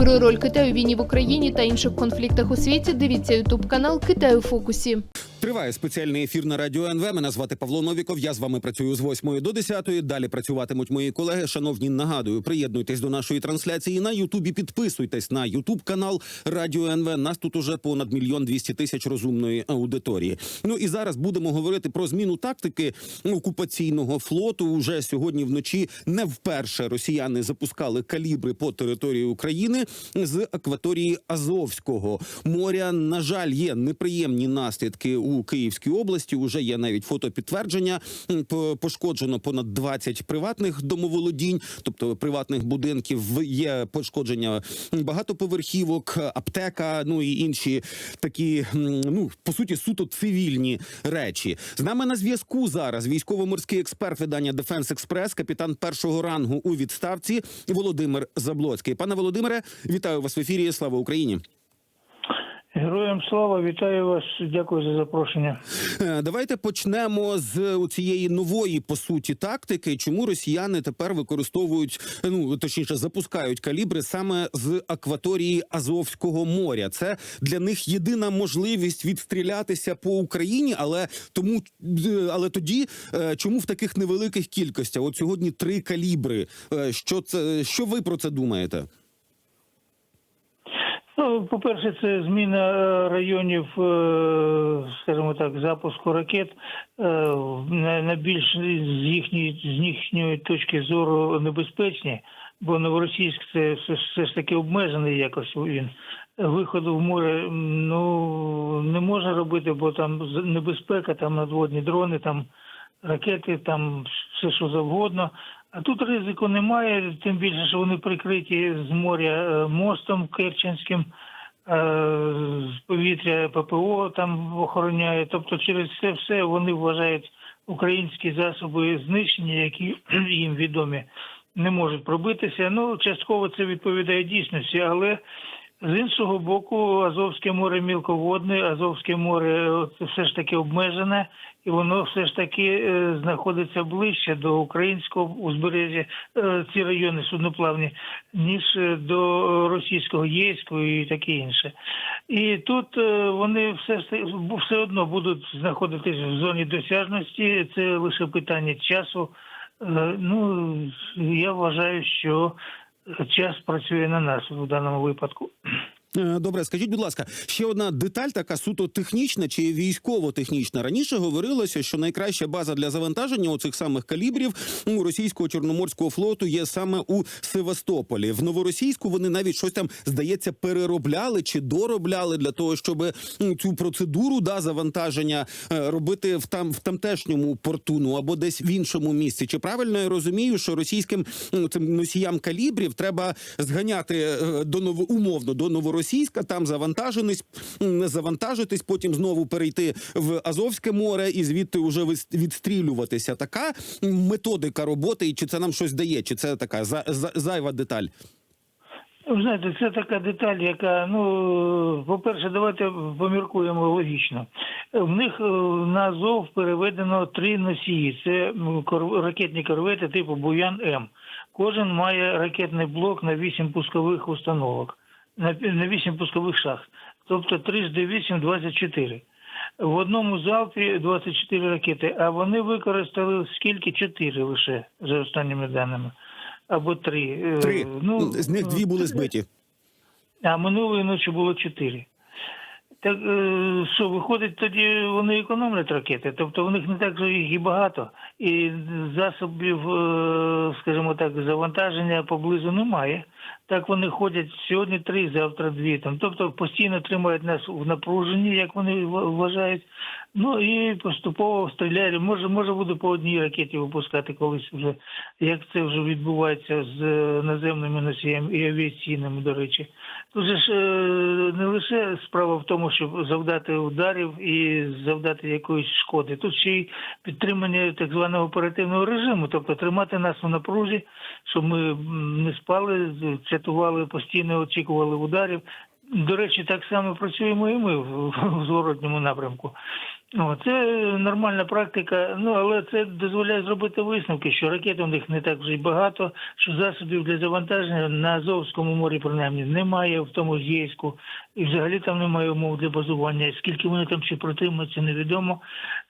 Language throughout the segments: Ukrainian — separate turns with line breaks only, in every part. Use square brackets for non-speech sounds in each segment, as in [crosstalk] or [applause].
Про роль Китаю війні в Україні та інших конфліктах у світі дивіться ютуб канал Китай у фокусі.
Триває спеціальний ефір на радіо НВ. Мене звати Павло Новіков. Я з вами працюю з 8 до 10. Далі працюватимуть мої колеги. Шановні, нагадую, приєднуйтесь до нашої трансляції на Ютубі. Підписуйтесь на Ютуб канал Радіо НВ. Нас тут уже понад мільйон двісті тисяч розумної аудиторії. Ну і зараз будемо говорити про зміну тактики окупаційного флоту. Уже сьогодні вночі не вперше росіяни запускали калібри по території України з акваторії Азовського моря. На жаль, є неприємні наслідки у Київській області. Уже є навіть фотопідтвердження. Пошкоджено понад 20 приватних домоволодінь, тобто приватних будинків. Є пошкодження багатоповерхівок, аптека, ну і інші такі, ну по суті, суто цивільні речі. З нами на зв'язку зараз військово-морський експерт видання Дефенс Експрес, капітан першого рангу у відставці Володимир Заблоцький. Пане Володимире, вітаю вас в ефірі. Слава Україні.
Героям слава, вітаю вас. Дякую за запрошення.
Е, Давайте почнемо з цієї нової по суті тактики. Чому росіяни тепер використовують ну точніше запускають калібри саме з акваторії Азовського моря? Це для них єдина можливість відстрілятися по Україні, але тому е, але тоді е, чому в таких невеликих кількостях? От сьогодні три калібри. Е, Що це що ви про це думаєте?
Ну, по-перше, це зміна е, районів, е, скажімо так, запуску ракет е, на, більш з їхньої з їхньої точки зору небезпечні, бо Новоросійськ це все, ж таки обмежений якось він. Виходу в море ну не може робити, бо там небезпека, там надводні дрони, там ракети, там все що завгодно. Тут ризику немає, тим більше, що вони прикриті з моря е, мостом Керченським, е, з повітря ППО там охороняє. Тобто через це все вони вважають українські засоби знищення, які [clears throat] їм відомі, не можуть пробитися. Ну, частково це відповідає дійсності, але з іншого боку, Азовське море мілководне, Азовське море е, все ж таки обмежене, і воно все ж таки е, знаходиться ближче до українського узбережжя, е, ці райони судноплавні, ніж до російського Єйського і таке інше. І тут вони все, все одно будуть знаходитись в зоні досяжності. Це лише питання часу. Ну я вважаю, що час працює на нас в даному випадку.
Е, Добре, скажіть, будь ласка, ще одна деталь, така суто технічна чи військово-технічна. Раніше говорилося, що найкраща база для завантаження оцих самих калібрів у російського чорноморського флоту є саме у Севастополі. В новоросійську вони навіть щось там здається переробляли чи доробляли для того, щоб цю процедуру да завантаження е, робити в там в тамтешньому порту, ну або десь в іншому місці. Чи правильно я розумію, що російським цим носіям калібрів треба зганяти е, до ново умовно до новоросійська, там завантаженість, завантажитись, потім знову перейти в Азовське море і звідти вже відстрілюватися. Така методика роботи, і чи це нам щось дає, чи це така за, за, зайва деталь?
Ви знаєте, це така деталь, яка, ну, по-перше, давайте поміркуємо логічно. В них е, на Азов переведено три носії. Це ракетні корвети типу Буян М. Кожен має ракетний блок на 8 пускових установок, на, пі- на 8 пускових шахт. Тобто 3 з 8 – 24. В одному залпі 24 ракети, а вони використали скільки? 4 лише, за останніми даними. Або 3.
Три з них дві були збиті.
А минулої ночі було чотири. Так е, що виходить, тоді вони економлять ракети, тобто в них не так же їх і багато, і засобів, е, скажімо так, завантаження поблизу немає. Так вони ходять сьогодні три, завтра дві. Там, тобто постійно тримають нас в напруженні, як вони вважають. Ну і поступово стріляють. Може, може буде по одній ракеті випускати колись вже, як це вже відбувається з е, наземними носіями і авіаційними, до речі. Тут же ж е, не лише справа в тому, щоб завдати ударів і завдати якоїсь шкоди. Тут ще й підтримання так званого оперативного режиму, тобто тримати нас у напрузі, щоб ми не спали, чатували, постійно очікували ударів. До речі, так само працюємо і ми в зворотньому напрямку. О, це нормальна практика, ну але це дозволяє зробити висновки, що ракет у них не так вже й багато, що засобів для завантаження на Азовському морі принаймні немає, в тому Єйську, і взагалі там немає умов для базування. Скільки вони там ще протримуються, невідомо.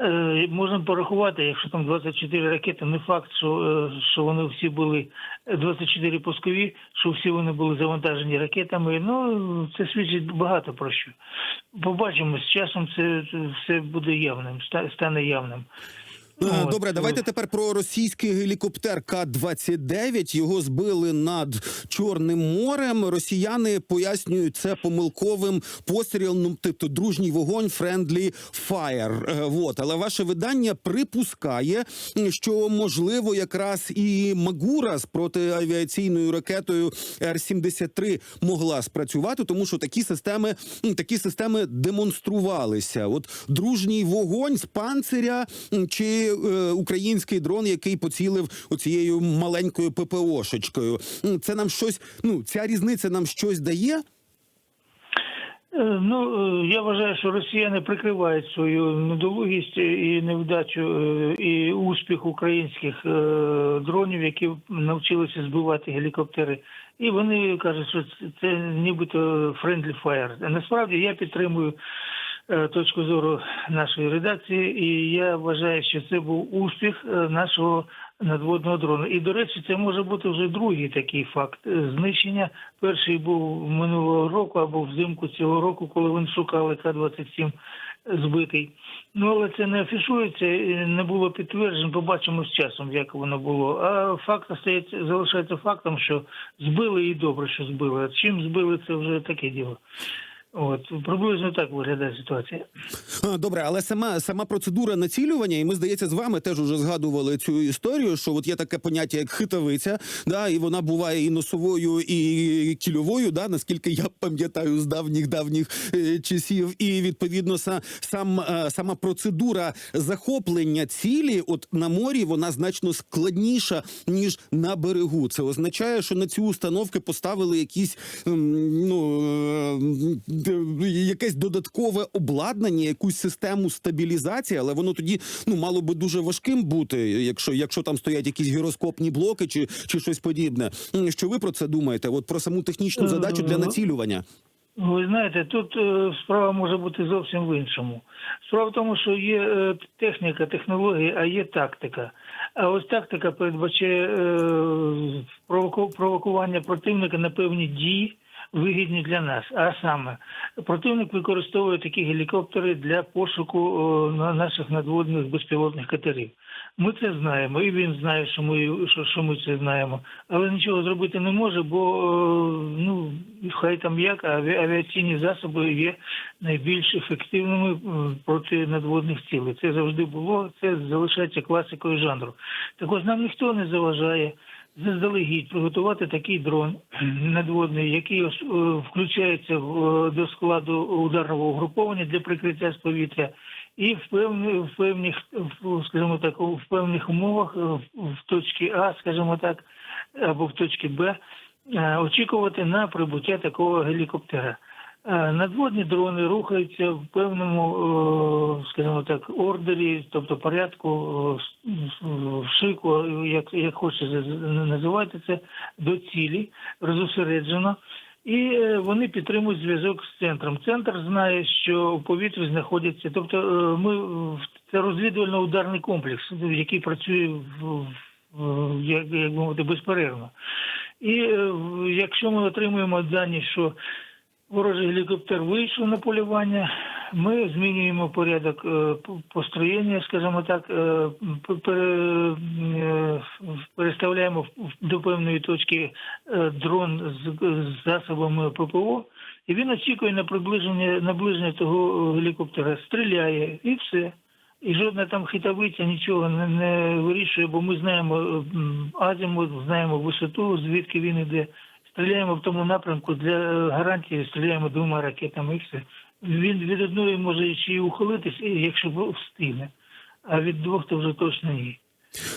Е, можна порахувати, якщо там 24 ракети, не факт, що, е, що вони всі були 24 пускові, що всі вони були завантажені ракетами. Ну це свідчить багато про що. Побачимо, з часом це все буде явним, стане явним.
Е, Добре, давайте тепер про російський гелікоптер К-29. Його збили над Чорним морем. Росіяни пояснюють це помилковим пострілом, тобто дружній вогонь friendly fire. Е, Вот. Але ваше видання припускає, що можливо якраз і Магура з протиавіаційною ракетою Р-73 могла спрацювати, тому що такі системи, такі системи демонструвалися. От дружній вогонь з панциря чи е, український дрон, який поцілив оцією маленькою ППОшечкою. Це нам щось. Ну ця різниця нам щось дає.
Е, Ну, е, я вважаю, що росіяни прикривають свою недолугість і невдачу і успіх українських дронів, які навчилися збивати гелікоптери. І вони кажуть, що це- нібито friendly fire. Насправді я підтримую точку зору нашої редакції, і я вважаю, що це був успіх е, нашого надводного дрону. І до речі, це може бути вже другий такий факт е, знищення. Перший був минулого року або взимку цього року, коли вони шукали К-27 збитий. Ну але це не афішується, не було підтверджень. Побачимо з часом, як воно було. А факт остається, залишається фактом, що збили і добре, що збили. А чим збили, це вже таке діло. От приблизно так виглядає ситуація.
Добре, але сама сама процедура націлювання, і ми здається, з вами теж уже згадували цю історію. Що от є таке поняття, як хитавиця, да, і вона буває і носовою, і кільовою, да, наскільки я пам'ятаю з давніх давніх е, часів. І відповідно са, сам е, сама процедура захоплення цілі, от на морі, вона значно складніша ніж на берегу. Це означає, що на ці установки поставили якісь ну е, якесь додаткове обладнання, якусь систему стабілізації, але воно тоді ну мало би дуже важким бути, якщо якщо там стоять якісь гіроскопні блоки чи, чи щось подібне. Що ви про це думаєте? От про саму технічну
Е,
задачу для
ну,
націлювання?
Ви знаєте, тут е, справа може бути зовсім в іншому. Справа в тому, що є е, техніка, технологія, а є тактика. А ось тактика передбачає е, провокування противника на певні дії, вигідні для нас. А саме, противник використовує такі гелікоптери для пошуку е, на- наших надводних безпілотних катерів. Ми це знаємо, і він знає, що ми що, що ми це знаємо, але нічого зробити не може, бо е, ну хай там як авіаційні засоби є найбільш ефективними е, проти надводних цілей. Це завжди було. Це залишається класикою жанру. Так ось нам ніхто не заважає заздалегідь приготувати такий дрон [clears throat] надводний, який е, включається е, до складу ударного угруповання для прикриття з повітря. І в певні, в певних, скажімо так, в певних умовах е, в- точці А, скажімо так, або в точці Б, очікувати на прибуття такого гелікоптера. Е, Надводні дрони рухаються в певному, е, скажімо так, ордері, тобто порядку, е, в шику, як, як хочете називати це, до цілі, розосереджено. І вони підтримують зв'язок з центром. Центр знає, що у повітрі знаходяться. Тобто, ми це розвідувально-ударний комплекс, який працює в, в як, як мовити, безперервно. І якщо ми отримуємо дані, що ворожий гелікоптер вийшов на полювання, ми змінюємо порядок е, построєння, скажімо так, е, е, переставляємо до певної точки дрон з, засобами ППО, і він очікує на приближення наближення того гелікоптера, стріляє і все. І жодна там хитавиця нічого не, не вирішує, бо ми знаємо азимут, знаємо висоту, звідки він іде. Стріляємо в тому напрямку для е, гарантії, стріляємо двома ракетами і все. Він від одної може ще й ухилитись, якщо встигне, а від двох то вже точно ні.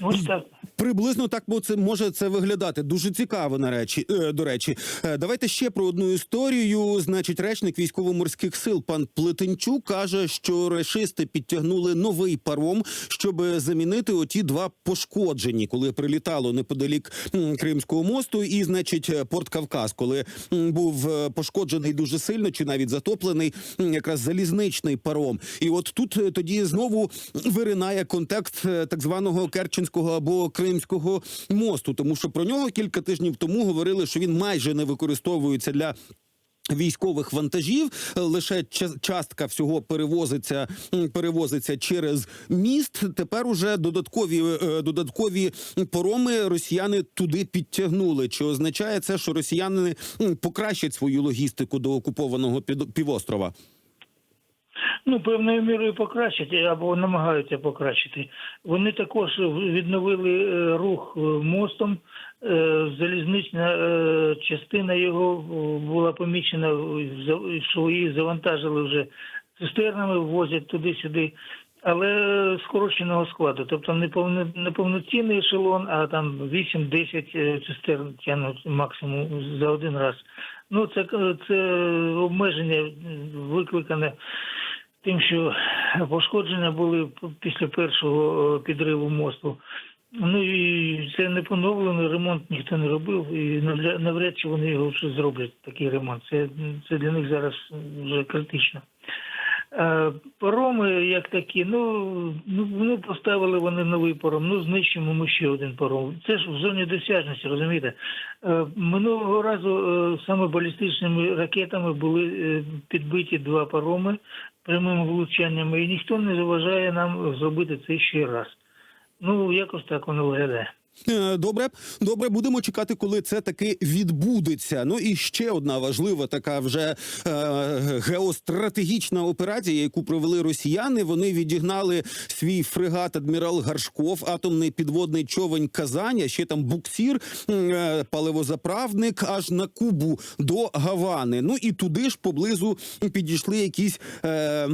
Ось так.
Приблизно так це може це виглядати. Дуже цікаво, на речі, е, до речі. Е, Давайте ще про одну історію. Значить, речник військово-морських сил пан Плетенчук каже, що рашисти підтягнули новий паром, щоб замінити оті два пошкоджені, коли прилітало неподалік Кримського мосту, і значить порт Кавказ, коли був е, пошкоджений дуже сильно, чи навіть затоплений якраз залізничний паром. І от тут тоді знову виринає контекст так званого Керченського або Кримського мосту, тому що про нього кілька тижнів тому говорили, що він майже не використовується для. Військових вантажів лише ча- частка всього перевозиться перевозиться через міст. Тепер уже додаткові е, додаткові пороми росіяни туди підтягнули. Чи означає це, що росіяни покращать свою логістику до окупованого півострова?
Ну, певною мірою покращити або намагаються покращити. Вони також відновили е, рух е, мостом. Е, Залізнична частина його була помічена, що її завантажили вже цистернами, возять туди-сюди. Але скороченого складу, тобто не повноцінний ешелон, а там 8-10 е, цистерн тягнуть максимум за один раз. Ну це, це обмеження викликане тим, що пошкодження були після першого е, підриву мосту. Ну і це не поновлено, ремонт ніхто не робив, і навряд- чи вони його вже зроблять, такий ремонт. Це, це для них зараз вже критично. Е, Пароми, як такі, ну, ну, ну поставили вони новий паром, ну знищимо ми ще один паром. Це ж в зоні досяжності, розумієте? Е, Минулого разу е, саме балістичними ракетами були підбиті два пароми прямими влучаннями, і ніхто не заважає нам зробити це ще раз. Ну, якось так воно виглядає.
Е, Добре, добре, будемо чекати, коли це таки відбудеться. Ну і ще одна важлива така вже е, геостратегічна операція, яку провели росіяни. Вони відігнали свій фрегат адмірал Гаршков, атомний підводний човень Казань, а ще там буксір, е, паливозаправник аж на Кубу до Гавани. Ну і туди ж поблизу підійшли якісь. Е,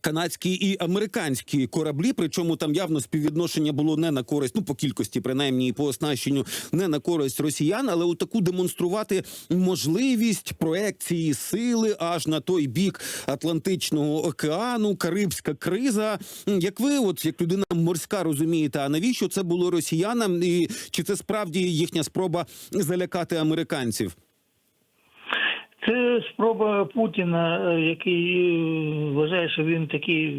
Канадські і американські кораблі, причому там явно співвідношення було не на користь, ну по кількості, принаймні, і по оснащенню, не на користь росіян, але у таку демонструвати можливість проекції сили аж на той бік Атлантичного океану, Карибська криза. Як ви, от як людина морська, розумієте, а навіщо це було росіянам, і чи це справді їхня спроба залякати американців?
Це спроба Путіна, е, який е, вважає, що він такий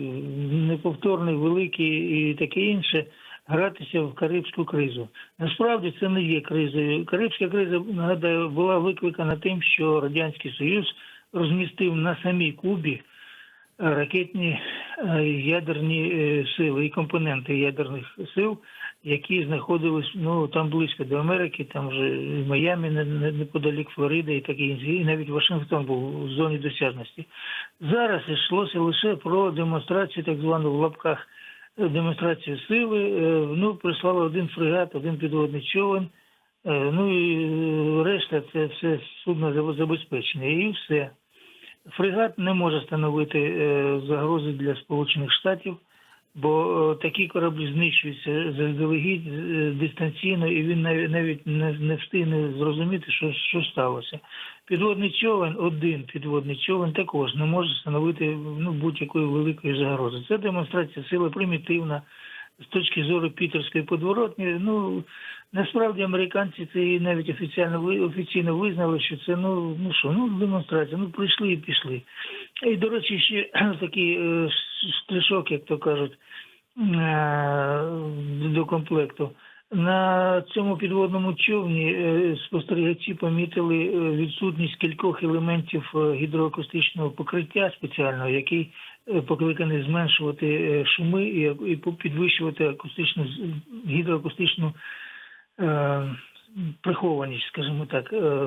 неповторний, великий і таке інше, гратися в Карибську кризу. Насправді це не є кризою. Карибська криза, нагадаю, була викликана тим, що Радянський Союз розмістив на самій Кубі ракетні е, ядерні е, сили і компоненти ядерних сил, які знаходились ну там близько до Америки, там вже не- неподалік Флориди і таке інше, і навіть Вашингтон був у зоні досяжності. Зараз йшлося лише про демонстрацію, так звану в лапках е, демонстрацію сили. Ну, прислали один фрегат, один підводний човен. Ну і решта це все судно заб- забезпечення. І все. Фрегат не може становити е, загрози для Сполучених Штатів, бо е, такі кораблі знищуються заздалегідь е, дистанційно, і він навіть, не встигне зрозуміти, що, що сталося. Підводний човен, один підводний човен також не може становити ну, будь-якої великої загрози. Це демонстрація сили примітивна з точки зору пітерської подворотні. Ну насправді американці це і навіть офіційно офіційно визнали, що це ну ну що, ну демонстрація, ну прийшли і пішли. І до речі, ще [clears throat] такий е, штришок, як то кажуть, е, до комплекту. На цьому підводному човні е, спостерігачі помітили е, відсутність кількох елементів е, гідроакустичного покриття спеціального, який е, покликаний зменшувати е, шуми і, підвищувати акустичну гідроакустичну е, прихованість, скажімо так, е,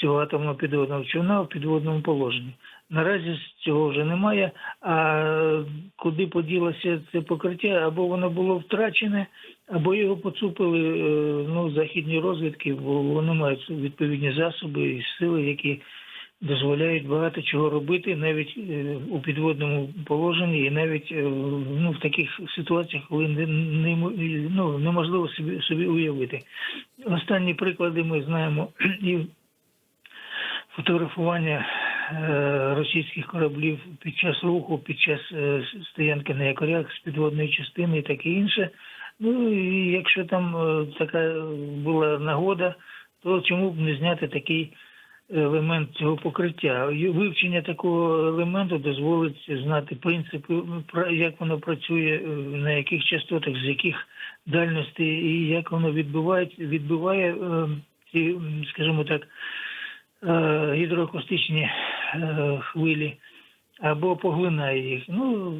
цього атомного підводного човна в підводному положенні. Наразі цього вже немає. А куди поділося це покриття, або воно було втрачене, або його поцупили е, ну, західні розвідки, бо вони мають відповідні засоби і сили, які дозволяють багато чого робити навіть е, у підводному положенні, і навіть е, ну, в таких ситуаціях, коли не, не, ну, неможливо собі, собі уявити. Останні приклади ми знаємо [clears throat] і фотографування е, російських кораблів під час руху, під час стоянки на якорях з підводної частини і таке інше. Ну і якщо там така була нагода, то чому б не зняти такий елемент цього покриття? Вивчення такого елементу дозволить знати принципи, про- як воно працює, е, на яких частотах, з яких дальностей, і як воно відбиває, відбиває е, ці, скажімо так, е, гідроакустичні хвилі або поглинає їх. Ну,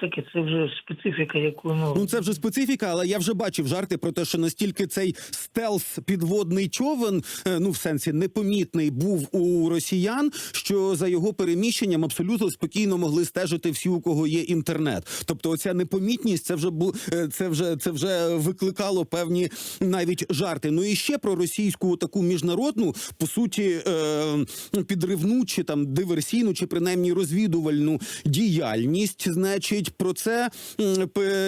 таке це вже специфіка, яку ну,
Ну це вже специфіка, але я вже бачив жарти про те, що настільки цей стелс підводний човен, е, ну в сенсі непомітний, був у росіян, що за його переміщенням абсолютно спокійно могли стежити всі, у кого є інтернет. Тобто, оця непомітність, це вже бу е, це вже це вже викликало певні навіть жарти. Ну і ще про російську таку міжнародну, по суті, е, підривну чи там диверсійну, чи принаймні розвідувальну діяльність. Значить, про це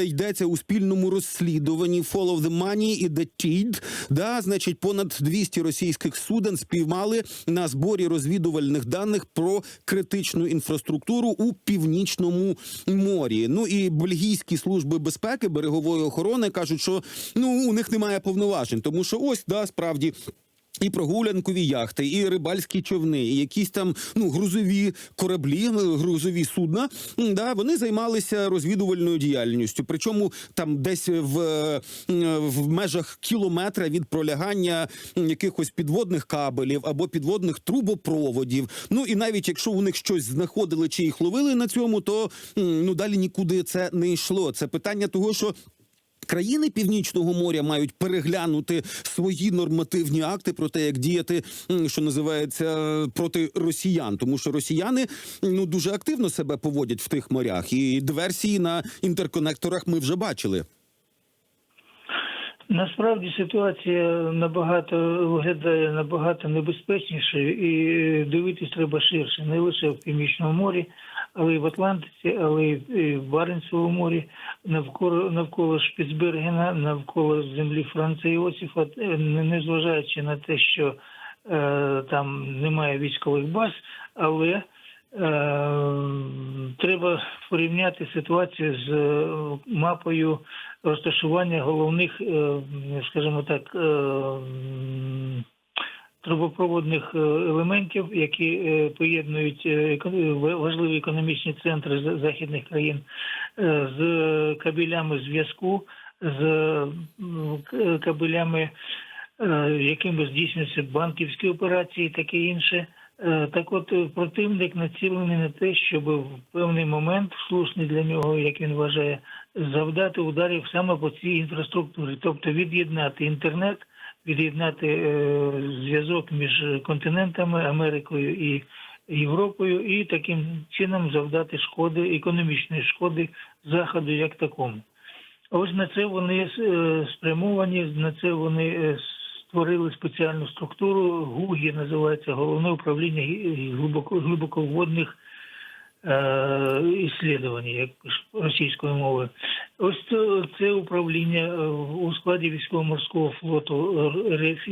йдеться у спільному розслідуванні Follow the Money і The Tide. Да, значить, понад 200 російських суден спіймали на зборі розвідувальних даних про критичну інфраструктуру у північному морі. Ну і бельгійські служби безпеки берегової охорони кажуть, що ну у них немає повноважень, тому що ось да справді. І прогулянкові яхти, і рибальські човни, і якісь там ну грузові кораблі, е, грузові судна. Да, вони займалися розвідувальною діяльністю. Причому там десь в, е, в межах кілометра від пролягання якихось підводних кабелів або підводних трубопроводів. Ну і навіть якщо у них щось знаходили чи їх ловили на цьому, то ну далі нікуди це не йшло. Це питання того, що. Країни Північного моря мають переглянути свої нормативні акти про те, як діяти, що називається проти росіян, тому що росіяни ну дуже активно себе поводять в тих морях, і диверсії на інтерконекторах ми вже бачили.
Насправді ситуація набагато виглядає набагато небезпечнішою і дивитись треба ширше, не лише в Північному морі, але й в Атлантиці, але й в Баренцевому морі, навколо навколо Шпіцбергена, навколо землі Франца Іосифа, е, незважаючи на те, що е, там немає військових баз, але е, треба порівняти ситуацію з е, мапою розташування головних, е, скажімо так, е, трубопроводних е, елементів, які е, поєднують е, важливі економічні центри західних країн з кабелями зв'язку, з кабелями, якими здійснюються банківські операції, таке інше. Так от противник націлений на те, щоб в певний момент, слушний для нього, як він вважає, завдати ударів саме по цій інфраструктурі, тобто від'єднати інтернет, від'єднати е, зв'язок між континентами Америкою і Європою, і таким чином завдати шкоди, економічної шкоди заходу як такому. Ось на це вони е, спрямовані, на це вони е, створили спеціальну структуру. ГУГІ називається головне управління глибоководних е, іслідувань, як російською мовою. Ось це, це управління е, у складі військово-морського флоту РФ.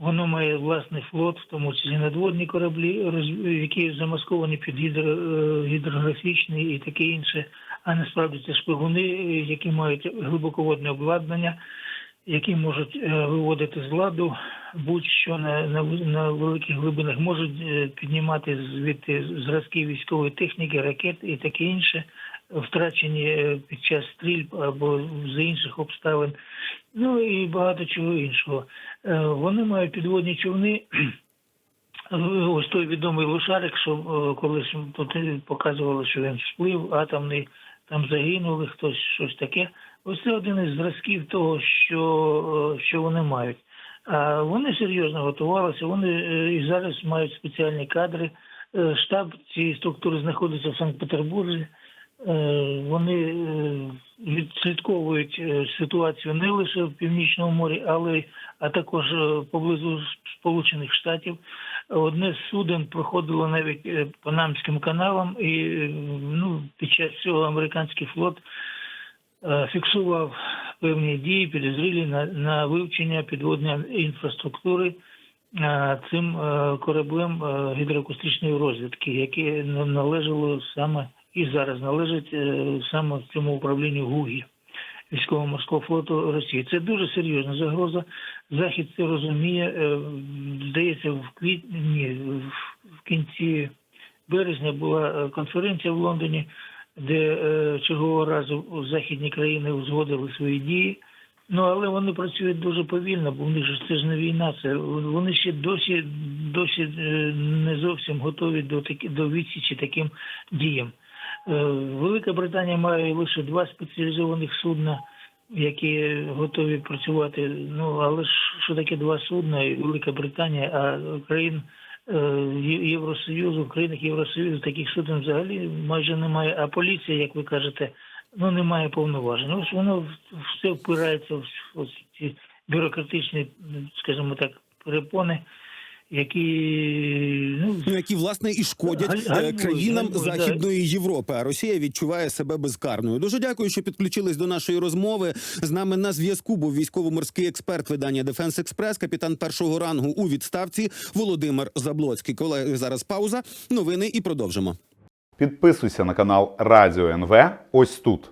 Воно має власний флот, в тому числі надводні кораблі, які замасковані під гідро, е, гідрографічний і таке інше. А насправді це шпигуни, які мають глибоководне обладнання, які можуть е, виводити з ладу будь-що на, на, на великих глибинах, можуть е, піднімати звідти зразки військової техніки, ракет і таке інше, втрачені е, під час стрільб або з інших обставин, ну і багато чого іншого. Вони мають підводні човни. [clears throat] Ось той відомий лошарик, що колись показували, що він сплив атомний, там загинули хтось, щось таке. Ось це один із зразків того, що, е, що вони мають. А вони серйозно готувалися, вони е, і зараз мають спеціальні кадри. Е, Штаб цієї структури знаходиться в Санкт-Петербурзі. Вони відслідковують ситуацію не лише в Північному морі, але а також поблизу Сполучених Штатів. Одне з суден проходило навіть Панамським каналом, і ну, під час цього американський флот фіксував певні дії, підозрілі на, на вивчення підводної інфраструктури е, цим е, кораблем е, гідроакустичної розвідки, яке на- належало саме і зараз належить е, саме цьому управлінню ГУГІ військово-морського флоту Росії. Це дуже серйозна загроза. Захід це розуміє. Е, Здається, в квітні, в- кінці березня була е, конференція в Лондоні, де е, чергового разу західні країни узгодили свої дії. Ну але вони працюють дуже повільно, бо в них ж це ж не війна. Це вони ще досі досі е, не зовсім готові до такі до відсічі таким діям. Е, Велика Британія має лише два спеціалізованих судна, які готові працювати. Ну але ж що таке два судна? Велика Британія, а країн Євросоюзу, в країнах Євросоюзу таких суден взагалі майже немає. А поліція, як ви кажете, ну немає повноважень. Ось воно все впирається в ось ці бюрократичні, скажімо так, перепони, які ну
Ну, які власне і шкодять
Галь-
е, країнам
гальмують, да.
Західної Європи. А Росія відчуває себе безкарною. Дуже дякую, що підключились до нашої розмови. З нами на зв'язку був військово-морський експерт видання Дефенс Експрес, капітан першого рангу у відставці Володимир Заблоцький. Колеги, зараз пауза. Новини і продовжимо.
Підписуйся на канал Радіо НВ ось тут.